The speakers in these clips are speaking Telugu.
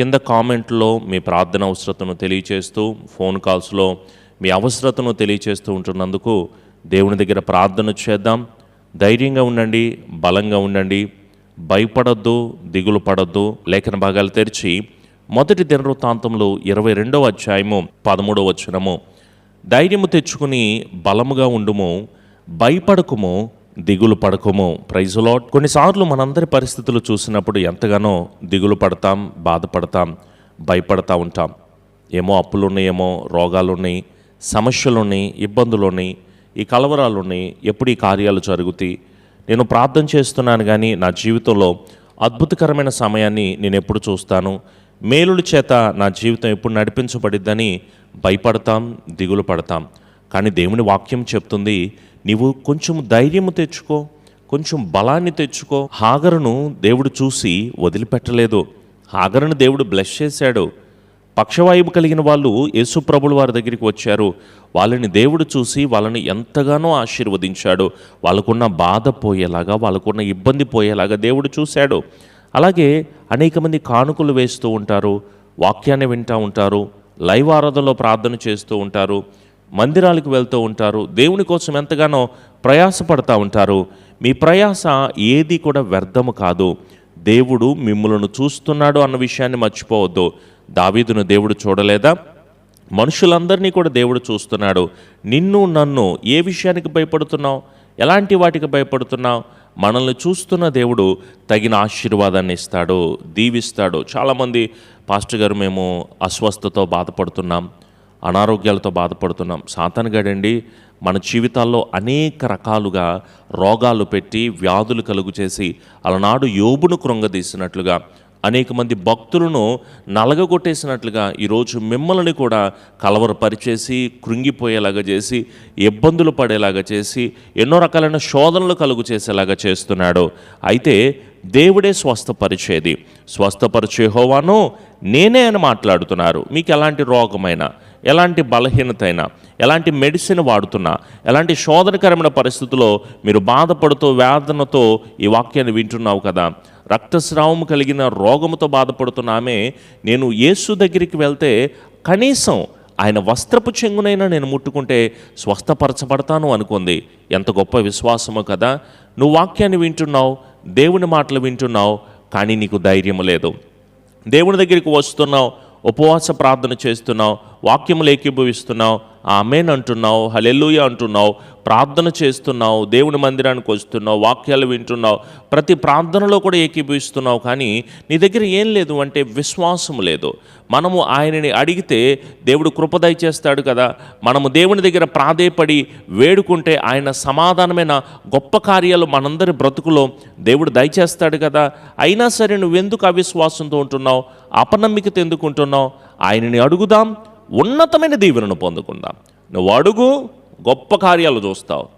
కింద కామెంట్లో మీ ప్రార్థన అవసరతను తెలియచేస్తూ ఫోన్ కాల్స్లో మీ అవసరతను తెలియచేస్తూ ఉంటున్నందుకు దేవుని దగ్గర ప్రార్థన చేద్దాం. ధైర్యంగా ఉండండి బలంగా ఉండండి. భయపడొద్దు దిగులు పడొద్దు. లేఖన భాగాలు తెరిచి మొదటి దినవృత్తాంతంలో ఇరవై రెండవ అధ్యాయము పదమూడవ వచనము. ధైర్యము తెచ్చుకుని బలముగా ఉండుము భయపడకుము దిగులు పడకము. ప్రైజులాట్ కొన్నిసార్లు మనందరి పరిస్థితులు చూసినప్పుడు ఎంతగానో దిగులు పడతాం బాధపడతాం భయపడతా ఉంటాం. ఏమో అప్పులు ఉన్నాయేమో రోగాలు ఉన్నాయి సమస్యలు ఉన్నాయి ఇబ్బందులు ఉన్నాయి ఈ కలవరాలు ఉన్నాయి ఎప్పుడు ఈ కార్యాలు జరుగుతాయి. నేను ప్రార్థన చేస్తున్నాను కానీ నా జీవితంలో అద్భుతకరమైన సమయాన్ని నేను ఎప్పుడు చూస్తాను. మేలుల చేత నా జీవితం ఎప్పుడు నడిపించబడిద్దని భయపడతాం దిగులు పడతాం. కానీ దేవుని వాక్యం చెప్తుంది నీవు కొంచెం ధైర్యము తెచ్చుకో కొంచెం బలాన్ని తెచ్చుకో. హాగరును దేవుడు చూసి వదిలిపెట్టలేదు. హాగరును దేవుడు బ్లెస్ చేశాడు. పక్షవాయువు కలిగిన వాళ్ళు యేసుప్రభులు వారి దగ్గరికి వచ్చారు. వాళ్ళని దేవుడు చూసి వాళ్ళని ఎంతగానో ఆశీర్వదించాడు. వాళ్ళకున్న బాధ పోయేలాగా వాళ్ళకున్న ఇబ్బంది పోయేలాగా దేవుడు చూశాడు. అలాగే అనేక మంది కానుకలు వేస్తూ ఉంటారు వాక్యాన్ని వింటూ ఉంటారు లైవ్ ఆరాధనలో ప్రార్థన చేస్తూ ఉంటారు. మందిరాలకు వెళ్తూ ఉంటారు. దేవుని కోసం ఎంతగానో ప్రయాసపడతా ఉంటారు. మీ ప్రయాస ఏది కూడా వ్యర్థము కాదు. దేవుడు మిమ్మలను చూస్తున్నాడు అన్న విషయాన్ని మర్చిపోవద్దు. దావీదును దేవుడు చూడలేదా? మనుషులందరినీ కూడా దేవుడు చూస్తున్నాడు. నిన్ను నన్ను ఏ విషయానికి భయపడుతున్నావు? ఎలాంటి వాటికి భయపడుతున్నావు? మనల్ని చూస్తున్న దేవుడు తగిన ఆశీర్వాదాన్ని ఇస్తాడు దీవిస్తాడు. చాలామంది పాస్టర్ గారు మేము అస్వస్థతో బాధపడుతున్నాం. అనారోగ్యాలతో బాధపడుతున్నాం. సాతానుగాడండి మన జీవితాల్లో అనేక రకాలుగా రోగాలు పెట్టి వ్యాధులు కలుగు చేసి అలనాడు యోబును కృంగదీసినట్లుగా అనేక మంది భక్తులను నలగగొట్టేసినట్లుగా ఈరోజు మిమ్మల్ని కూడా కలవరపరిచేసి కృంగిపోయేలాగా చేసి ఇబ్బందులు పడేలాగా చేసి ఎన్నో రకాలైన శోధనలు కలుగు చేసేలాగా చేస్తున్నాడు. అయితే దేవుడే స్వస్థపరిచేది. స్వస్థపరిచే హోవాను నేనే అని మాట్లాడుతున్నారు. మీకు ఎలాంటి రోగమైనా ఎలాంటి బలహీనత అయినా ఎలాంటి మెడిసిన్ వాడుతున్నా ఎలాంటి శోధనకరమైన పరిస్థితుల్లో మీరు బాధపడుతూ వేదనతో ఈ వాక్యాన్ని వింటున్నావు కదా. రక్తస్రావం కలిగిన రోగముతో బాధపడుతున్న ఆమె నేను యేసు దగ్గరికి వెళ్తే కనీసం ఆయన వస్త్రపు చెంగునైనా నేను ముట్టుకుంటే స్వస్థపరచబడతాను అనుకుంది. ఎంత గొప్ప విశ్వాసమో కదా. నువ్వు వాక్యాన్ని వింటున్నావు దేవుని మాటలు వింటున్నావు కానీ నీకు ధైర్యం లేదు. దేవుని దగ్గరికి వస్తున్నావు ఉపవాస ప్రార్థన చేస్తున్నావు వాక్యములు ఏకీభవిస్తున్నావు ఆమెన్ అంటున్నావు హలెల్లుయ అంటున్నావు ప్రార్థన చేస్తున్నావు దేవుని మందిరానికి వస్తున్నావు వాక్యాలు వింటున్నావు ప్రతి ప్రార్థనలో కూడా ఏకీభవిస్తున్నావు కానీ నీ దగ్గర ఏం లేదు అంటే విశ్వాసం లేదు. మనము ఆయనని అడిగితే దేవుడు కృపదయ చేస్తాడు కదా. మనము దేవుని దగ్గర ప్రాధేయపడి వేడుకుంటే ఆయన సమాధానమైన గొప్ప కార్యాలు మనందరి బ్రతుకులో దేవుడు దయచేస్తాడు కదా. అయినా సరే నువ్వెందుకు అవిశ్వాసంతో ఉంటున్నావు? అపనమ్మికత ఎందుకు ఉంటున్నావు? ఆయనని అడుగుదాం ఉన్నతమైన దీవెనను పొందుకుందాం. నువ్వు అడుగు గొప్ప కార్యాలు చూస్తావు.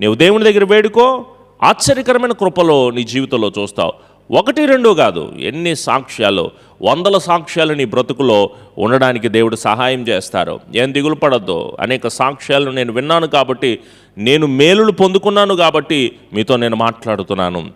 నువ్వు దేవుని దగ్గర వేడుకో ఆశ్చర్యకరమైన కృపలో నీ జీవితంలో చూస్తావు. ఒకటి రెండు కాదు ఎన్ని సాక్ష్యాలు వందల సాక్ష్యాలు నీ బ్రతుకులో ఉండడానికి దేవుడు సహాయం చేస్తారు. ఏం దిగులు పడద్దు. అనేక సాక్ష్యాలు నేను విన్నాను కాబట్టి నేను మేలులు పొందుకున్నాను కాబట్టి మీతో నేను మాట్లాడుతున్నాను.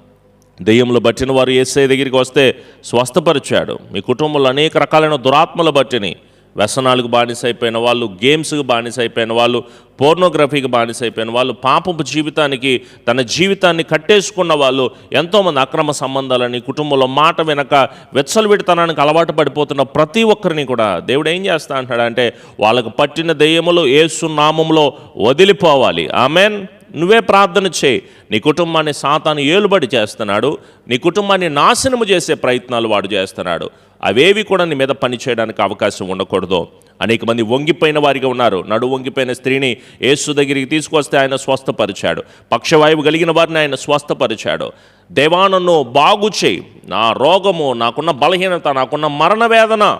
దెయ్యములు బట్టిన వారు ఏసై దగ్గరికి వస్తే స్వస్థపరిచాడు. మీ కుటుంబంలో అనేక రకాలైన దురాత్మలు బట్టిని వ్యసనాలకు బానిస అయిపోయిన వాళ్ళు గేమ్స్కి బానిస అయిపోయిన వాళ్ళు పోర్నోగ్రఫీకి బానిస అయిపోయిన వాళ్ళు పాపపు జీవితానికి తన జీవితాన్ని కట్టేసుకున్న వాళ్ళు ఎంతోమంది అక్రమ సంబంధాలని కుటుంబంలో మాట వెనక వెచ్చలవిడితనానికి అలవాటు పడిపోతున్న ప్రతి ఒక్కరిని కూడా దేవుడు ఏం చేస్తా అంటాడంటే వాళ్ళకు పట్టిన దెయ్యములు ఏసు నామంలో వదిలిపోవాలి. ఆమెన్. నువ్వే ప్రార్థన చేయి. నీ కుటుంబాన్ని సాతాను ఏలుబడి చేస్తున్నాడు. నీ కుటుంబాన్ని నాశనము చేసే ప్రయత్నాలు వాడు చేస్తున్నాడు. అవేవి కూడా నీ మీద పని చేయడానికి అవకాశం ఉండకూడదు. అనేక మంది వంగిపోయిన వారిగా ఉన్నారు. నడు వంగిపోయిన స్త్రీని యేసు దగ్గరికి తీసుకొస్తే ఆయన స్వస్థపరిచాడు. పక్షవాయువు కలిగిన వారిని ఆయన స్వస్థపరిచాడు. దేవా నన్ను బాగు చేయి. నా రోగము నాకున్న బలహీనత నాకున్న మరణ వేదన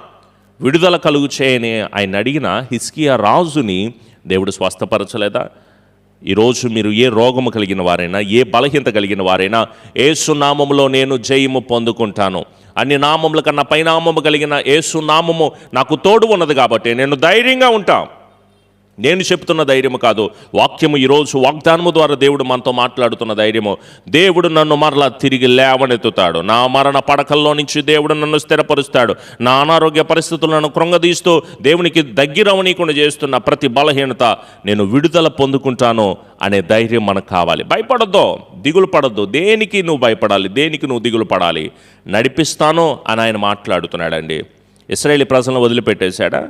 విడుదల కలుగు చేయని ఆయన అడిగిన హిస్కియా రాజుని దేవుడు స్వస్థపరచలేదా? ఈరోజు మీరు ఏ రోగము కలిగిన వారైనా ఏ బలహీనత కలిగిన వారైనా ఏసునామములో నేను జయము పొందుకుంటాను. అన్ని నామముల కన్నా పైనామము కలిగిన ఏసునామము నాకు తోడు ఉన్నది కాబట్టి నేను ధైర్యంగా ఉంటాను నేను చెప్తున్న ధైర్యము కాదు. వాక్యము ఈరోజు వాగ్దానము ద్వారా దేవుడు మనతో మాట్లాడుతున్న ధైర్యము. దేవుడు నన్ను మరలా తిరిగి లేవనెత్తుతాడు. నా మరణ పడకల్లో నుంచి దేవుడు నన్ను స్థిరపరుస్తాడు. నా అనారోగ్య పరిస్థితులను కృంగదీస్తూ దేవునికి దగ్గరవనీకుండా చేస్తున్న ప్రతి బలహీనత నేను విడుదల పొందుకుంటాను అనే ధైర్యం మనకు కావాలి. భయపడద్దు. దిగులు పడద్దు. దేనికి నువ్వు భయపడాలి? దేనికి నువ్వు దిగులు పడాలి? నడిపిస్తాను అని ఆయన మాట్లాడుతున్నాడండి. ఇస్రాయేలీ ప్రజలను వదిలిపెట్టేశాడా?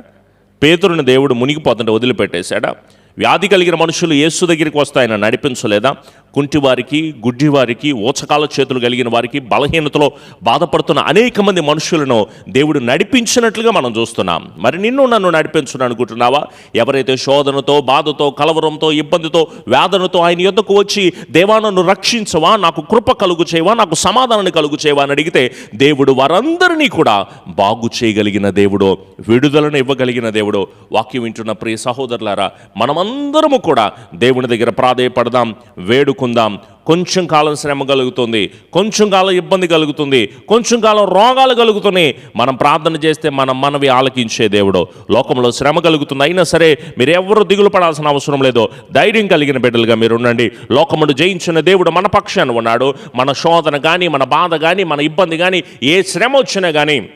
పేతురుని దేవుడు మునిగిపోతుంటే వదిలిపెట్టేశాడా? వ్యాధి కలిగిన మనుషులు యేసు దగ్గరికి వస్తే ఆయన నడిపించలేదా? కుంటివారికి గుడ్డివారికి ఓచకాల చేతులు కలిగిన వారికి బలహీనతలో బాధపడుతున్న అనేక మంది మనుషులను దేవుడు నడిపించినట్లుగా మనం చూస్తున్నాం. మరి నిన్ను నన్ను నడిపించును అనుకుంటున్నావా? ఎవరైతే శోధనతో బాధతో కలవరంతో ఇబ్బందితో వేదనతో ఆయన యొద్దకు వచ్చి దేవా నన్ను రక్షించవా? నాకు కృప కలుగు చేయవా? నాకు సమాధానాన్ని కలుగు చేయవా? అని అడిగితే దేవుడు వారందరినీ కూడా బాగు చేయగలిగిన దేవుడు విడుదలను ఇవ్వగలిగిన దేవుడు. వాక్యం వింటున్న ప్రియ సహోదరులారా మనమందరము కూడా దేవుని దగ్గర ప్రాధేయపడదాం వేడుకు వేడుకుందాం కొంచెం కాలం శ్రమ కలుగుతుంది కొంచెం కాలం ఇబ్బంది కలుగుతుంది కొంచెం కాలం రోగాలు కలుగుతున్నాయి. మనం ప్రార్థన చేస్తే మనం మనవి ఆలకించే దేవుడు. లోకంలో శ్రమ కలుగుతుంది అయినా సరే మీరు ఎవరు దిగులు పడాల్సిన అవసరం లేదు. ధైర్యం కలిగిన బిడ్డలుగా మీరు ఉండండి లోకమును జయించిన దేవుడు మన పక్షాన ఉన్నాడు. మన శోధన కానీ మన బాధ కానీ మన ఇబ్బంది కానీ ఏ శ్రమ వచ్చినా కానీ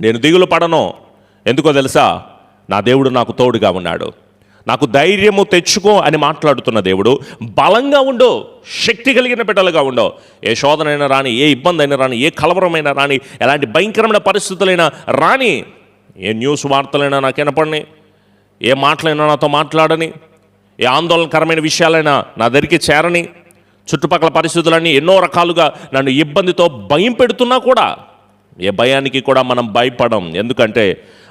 నేను దిగులు పడను. ఎందుకో తెలుసా? నా దేవుడు నాకు తోడుగా ఉన్నాడు. నాకు ధైర్యము తెచ్చుకో అని మాట్లాడుతున్న దేవుడు బలంగా ఉండు శక్తి కలిగిన బిడ్డలుగా ఉండో. ఏ శోధనైనా రాని ఏ ఇబ్బంది అయినా రాని ఏ కలవరమైనా రాని ఎలాంటి భయంకరమైన పరిస్థితులైనా రాని ఏ న్యూస్ వార్తలైనా నాకు వినపడిని ఏ మాటలైనా నాతో మాట్లాడని ఏ ఆందోళనకరమైన విషయాలైనా నా దగ్గరికి చేరని చుట్టుపక్కల పరిస్థితులన్నీ ఎన్నో రకాలుగా నన్ను ఇబ్బందితో భయం పెడుతున్నా కూడా ఏ భయానికి కూడా మనం భయపడం. ఎందుకంటే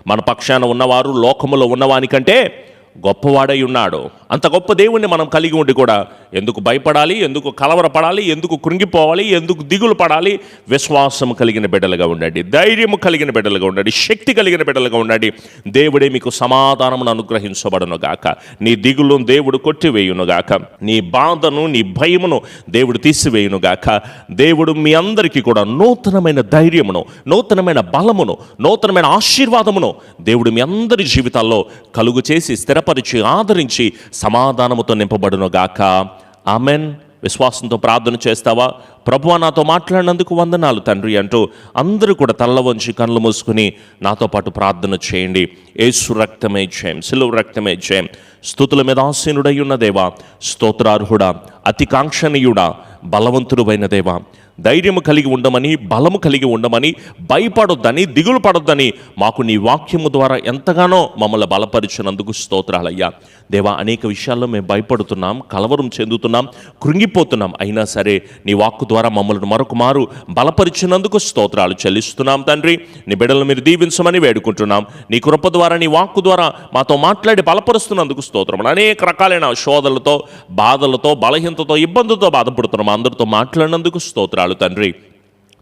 మన పక్షాన ఉన్నవారు లోకములో ఉన్నవానికంటే గొప్పవాడై ఉన్నాడు అంత గొప్ప దేవుణ్ణి మనం కలిగి ఉండి కూడా ఎందుకు భయపడాలి ఎందుకు కలవరపడాలి ఎందుకు కృంగిపోవాలి ఎందుకు దిగులు పడాలి? విశ్వాసం కలిగిన బిడ్డలుగా ఉండండి ధైర్యము కలిగిన బిడ్డలుగా ఉండండి శక్తి కలిగిన బిడ్డలుగా ఉండండి. దేవుడే మీకు సమాధానమును అనుగ్రహించబడను గాక. నీ దిగులను దేవుడు కొట్టివేయును గాక. నీ బాధను నీ భయమును దేవుడు తీసివేయును గాక. దేవుడు మీ అందరికీ కూడా నూతనమైన ధైర్యమును నూతనమైన బలమును నూతనమైన ఆశీర్వాదమును దేవుడు మీ అందరి జీవితాల్లో కలుగు చేసి స్థిర స్థిరపరిచి ఆదరించి సమాధానముతో నింపబడును గాక. ఆమెన్. విశ్వాసంతో ప్రార్థన చేస్తావా? ప్రభువా నాతో మాట్లాడినందుకు వందనాలు తండ్రి అంటూ అందరూ కూడా తల్ల వంచి కళ్ళు మూసుకుని నాతో పాటు ప్రార్థన చేయండి. ఏసు రక్తమే జయం సిలువు రక్తమే జయం. స్థుతుల మీద ఆసీనుడై ఉన్న దేవా స్తోత్రార్హుడా అతికాంక్షణీయుడా బలవంతుడువైన దేవా ధైర్యము కలిగి ఉండమని బలము కలిగి ఉండమని భయపడొద్దని దిగులు పడొద్దని మాకు నీ వాక్యము ద్వారా ఎంతగానో మమ్మల్ని బలపరిచినందుకు స్తోత్రాలయ్యా. దేవా అనేక విషయాల్లో మేము భయపడుతున్నాం కలవరం చెందుతున్నాం కృంగిపోతున్నాం. అయినా సరే నీ వాక్కు ద్వారా మమ్మల్ని మరొక మారు బలపరిచినందుకు స్తోత్రాలు చెల్లిస్తున్నాం తండ్రి. నీ బిడ్డలను మీరు దీవించమని వేడుకుంటున్నాం. నీ కృప ద్వారా నీ వాక్కు ద్వారా మాతో మాట్లాడి బలపరుస్తున్నందుకు స్తోత్రం అనేక రకాలైన శోధలతో బాధలతో బలహీనతతో ఇబ్బందులతో బాధపడుతున్నాం. అందరితో మాట్లాడినందుకు స్తోత్రాలు తండ్రి.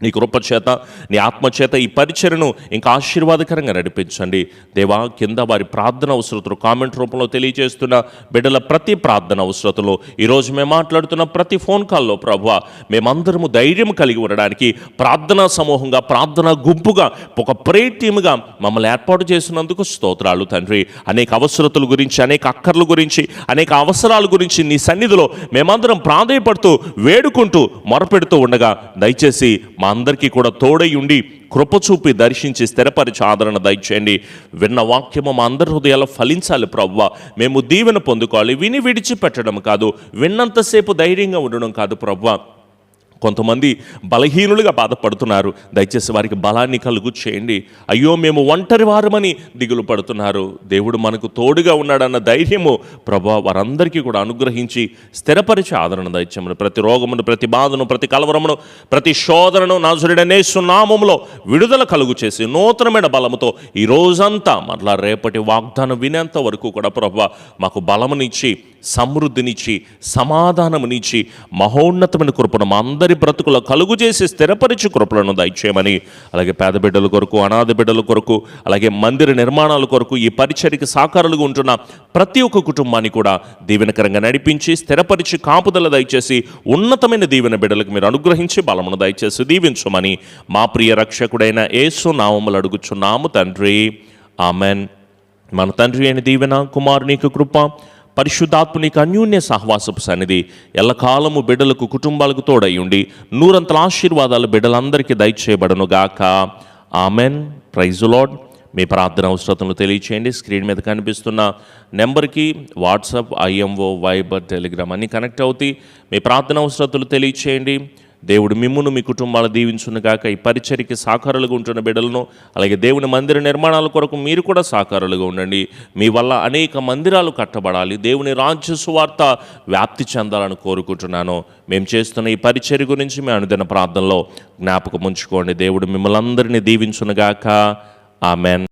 నీ కృపచేత నీ ఆత్మచేత ఈ పరిచయను ఇంకా ఆశీర్వాదకరంగా నడిపించండి. దేవా కింద వారి ప్రార్థన అవసరతలు కామెంట్ రూపంలో తెలియజేస్తున్న బిడ్డల ప్రతి ప్రార్థన అవసరతలు. ఈరోజు మేము మాట్లాడుతున్న ప్రతి ఫోన్ కాల్లో ప్రభు మేమందరము ధైర్యం కలిగి ఉండడానికి ప్రార్థనా సమూహంగా ప్రార్థనా గుంపుగా ఒక ప్రే టీముగా మమ్మల్ని ఏర్పాటు చేసినందుకు స్తోత్రాలు తండ్రి. అనేక అవసరతల గురించి అనేక అక్కర్ల గురించి అనేక అవసరాల గురించి నీ సన్నిధిలో మేమందరం ప్రాధేయపడుతూ వేడుకుంటూ మొరపెడుతూ ఉండగా దయచేసి మా అందరికీ కూడా తోడై ఉండి కృపచూపి దర్శించి స్థిరపరిచి ఆదరణ దయచేయండి. విన్న వాక్యము మా అందరి హృదయాలు ఫలించాలి ప్రవ్వ. మేము దీవెన పొందుకోవాలి. విని విడిచిపెట్టడం కాదు. విన్నంతసేపు ధైర్యంగా ఉండడం కాదు ప్రవ్వ. కొంతమంది బలహీనులుగా బాధపడుతున్నారు. దయచేసి వారికి బలాన్ని కలుగు చేయండి. అయ్యో మేము ఒంటరి వారమని దిగులు పడుతున్నారు. దేవుడు మనకు తోడుగా ఉన్నాడన్న ధైర్యము ప్రభా వారందరికీ కూడా అనుగ్రహించి స్థిరపరిచి ఆదరణ దయచమని ప్రతి రోగమును ప్రతి బాధను ప్రతి కలవరమును ప్రతి శోధనను నాజుడనే సునామములో విడుదల కలుగు చేసి నూతనమైన బలముతో ఈ రోజంతా మరలా రేపటి వాగ్దానం వినేంత వరకు కూడా ప్రభా మాకు బలమునిచ్చి సమృద్ధినిచ్చి సమాధానమునిచ్చి మహోన్నతమైన కృపను మా అందరి బ్రతుకులో కలుగు చేసి స్థిరపరిచి కృపలను దయచేయమని అలాగే పేద బిడ్డల కొరకు అనాథ బిడ్డల కొరకు అలాగే మందిర నిర్మాణాల కొరకు ఈ పరిచర్కి సాకారులుగా ఉంటున్న ప్రతి ఒక్క కుటుంబాన్ని కూడా దీవెనకరంగా నడిపించి స్థిరపరిచి కాపుదల దయచేసి ఉన్నతమైన దీవెన బిడ్డలకు మీరు అనుగ్రహించి బలమును దయచేసి దీవించమని మా ప్రియ రక్షకుడైన ఏసు నామములు అడుగుచున్నాము తండ్రి. ఆమెన్. మన తండ్రి అయిన దీవెన కుమారునికి కృప పరిశుద్ధాత్మునికి అన్యోన్య సహవాసపు సన్నిధి. ఎల్లకాలము బిడ్డలకు కుటుంబాలకు తోడయ్యుండి నూరంతల ఆశీర్వాదాలు బిడ్డలందరికీ దయచేయబడను గాక ఆమెన్. ప్రైజ్ లాడ్ మీ ప్రార్థన అవసరతను తెలియచేయండి. స్క్రీన్ మీద కనిపిస్తున్న నెంబర్కి వాట్సాప్ ఐఎంఓ వైబర్ టెలిగ్రామ్ అన్నీ కనెక్ట్ అవుతాయి. మీ ప్రార్థన అవసరతలు తెలియచేయండి. దేవుడు మిమ్మును మీ కుటుంబాలు దీవించునుగాక ఈ పరిచర్కి సాకారులుగా ఉంటున్న బిడ్డలను అలాగే దేవుని మందిర నిర్మాణాల కొరకు మీరు కూడా సాకారులుగా ఉండండి. మీ వల్ల అనేక మందిరాలు కట్టబడాలి. దేవుని రాజ్య సువార్త వ్యాప్తి చెందాలని కోరుకుంటున్నాను. మేము చేస్తున్న ఈ పరిచర్య గురించి మీ అనుదిన ప్రార్థనలో జ్ఞాపకం ఉంచుకోండి. దేవుడు మిమ్మల్ని అందరినీ దీవించునుగాక ఆమెన్.